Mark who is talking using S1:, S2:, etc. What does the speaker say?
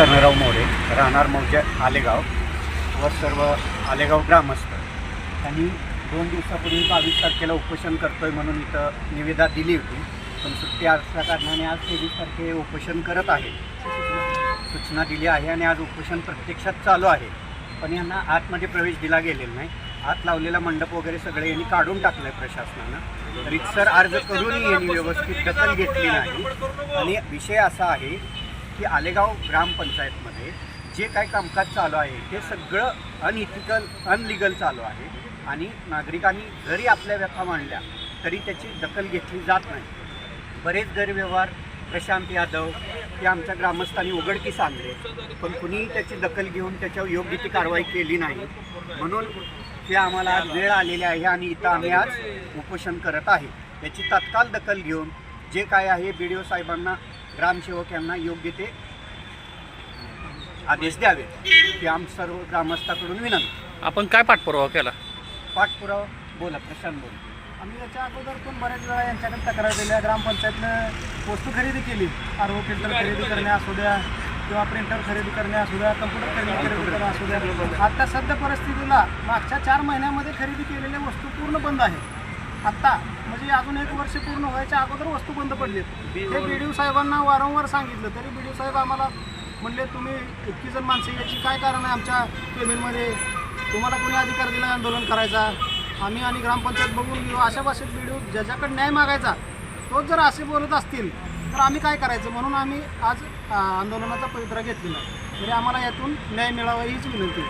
S1: कर्णराव मोरे राहणार मौजे आलेगाव. व सर्व आलेगाव ग्रामस्थ. त्यांनी दोन दिवसापूर्वी बावीस तारखेला उपोषण करतो आहे म्हणून इथं निवेदा दिली होती. पण सुट्टी असल्या कारणाने आज तेवीस तारखे उपोषण करत आहे. सूचना दिली आहे आणि आज उपोषण प्रत्यक्षात चालू आहे. पण यांना आतमध्ये प्रवेश दिला गेलेला नाही. आत लावलेला मंडप वगैरे सगळे यांनी काढून टाकलं आहे प्रशासनानं रितसर अर्ज करूनही यांनी व्यवस्थित दखल घेतली नाही. आणि विषय असा आहे की आलेगाव ग्रामपंचायतमध्ये जे काय कामकाज चालू आहे ते सगळं अनइथिकल अनलिगल चालू आहे. आणि नागरिकांनी जरी आपल्या व्यथा मांडल्या तरी त्याची दखल घेतली जात नाही. बरेच गैरव्यवहार प्रशांत यादव हे आमच्या ग्रामस्थांनी उघडकीस आणले पण कुणीही त्याची दखल घेऊन त्याच्यावर योग्य ती कारवाई केली नाही. म्हणून ते आम्हाला आज वेळ आलेली आहे आणि इथं आम्ही आज उपोषण करत आहे. याची तत्काळ दखल घेऊन जे काय आहे बी डी ओ साहेबांना ग्रामसेवक यांना योग्य ते आदेश द्यावे ही आम सर्व ग्रामस्थाकडून विनंती.
S2: आपण काय पाठपुरावा केला?
S1: पाठपुरावा? बोला प्रशांत बोला.
S3: आम्ही याच्या अगोदर पण बऱ्याच वेळा यांच्याकडे तक्रार दिल्या. ग्रामपंचायतनं वस्तू खरेदी केली. आर ओ फिल्टर खरेदी करणे असू द्या किंवा प्रिंटर खरेदी करणे असू द्या कम्प्युटर खरेदी खरेदी करणे असू द्या. आता सध्या परिस्थितीला मागच्या चार महिन्यामध्ये खरेदी केलेल्या वस्तू पूर्ण बंद आहे आत्ता म्हणजे अजून एक वर्ष पूर्ण व्हायच्या अगोदर वस्तू बंद पडली हे बी डी ओ साहेबांना वारंवार सांगितलं तरी बी डी ओ साहेब आम्हाला म्हणले तुम्ही इतकी जण माणसं याची काय कारण आहे आमच्या पेमेंटमध्ये? तुम्हाला कोणी अधिकार दिला आंदोलन करायचा? आम्ही आणि ग्रामपंचायत बघून घेऊ. अशा भाषेत व्हिडिओ ज्याच्याकडे न्याय मागायचा तोच जर असे बोलत असतील तर आम्ही काय करायचं? म्हणून आम्ही आज आंदोलनाचा पवित्रा घेतलेला तरी आम्हाला यातून न्याय मिळावा हीच विनंती